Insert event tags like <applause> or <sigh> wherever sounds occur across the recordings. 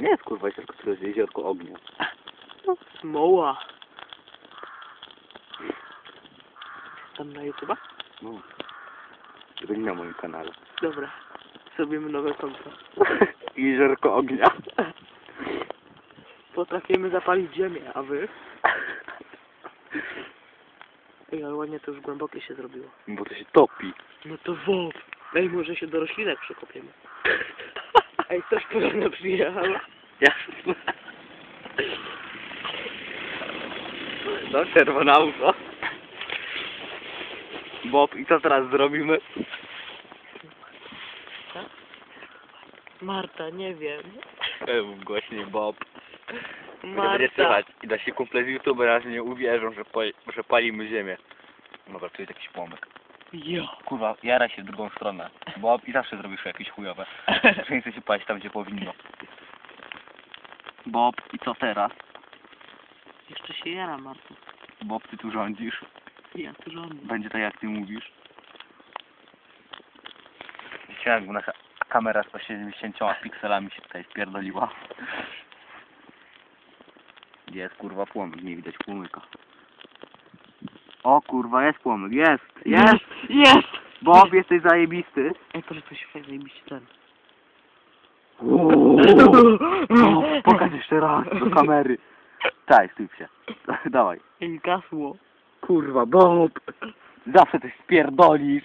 Nie jest kurwa jeziorko, to jest jeziorko ognia. No, smoła. Tam na YouTube'a? No. To będzie na moim kanale. Dobra. Zrobimy nowe konto. <laughs> jeziorko ognia. Potrafimy zapalić ziemię, a wy? <laughs> Ej, ale ładnie to już głębokie się zrobiło. Bo to się topi. No to wąt. Ej, może się do roślinek przekopiemy. <laughs> Ej, coś podobno przyjechało. Jasne. <laughs> No, czerwone auto. Bob, i co teraz zrobimy? Marta, nie wiem. Eee, głośniej Bob. To będzie Marta. słychać. I da się kumple z YouTube raz nie uwierzą, że, po, że palimy ziemię. Dobra, tu jest jakiś pomyk. Jo. Kurwa, jara się w drugą stronę. Bob i zawsze zrobisz jakieś chujowe. <laughs> Nie chce się palić tam, gdzie powinno. Bob, i co teraz? Jeszcze się jara, Marta. Bob, ty tu rządzisz. Ja tu żądam. Będzie tak, jak ty mówisz. Wiecie, jakby nasza kamera z 80 pikselami się tutaj spierdoliła. Jest kurwa płomyk? Nie widać płomyka. O kurwa, jest płomyk, jest! Jest! Jest! Bob, jesteś zajebisty! Ej, proszę, to się fajnie zajebiście ten. No, pokaż jeszcze raz do kamery. Daj, stój się. <laughs> Dawaj. Ej, gasło. Kurwa, Bob! Zawsze coś spierdolisz.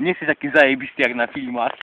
Nie jesteś taki zajebisty jak na filmach.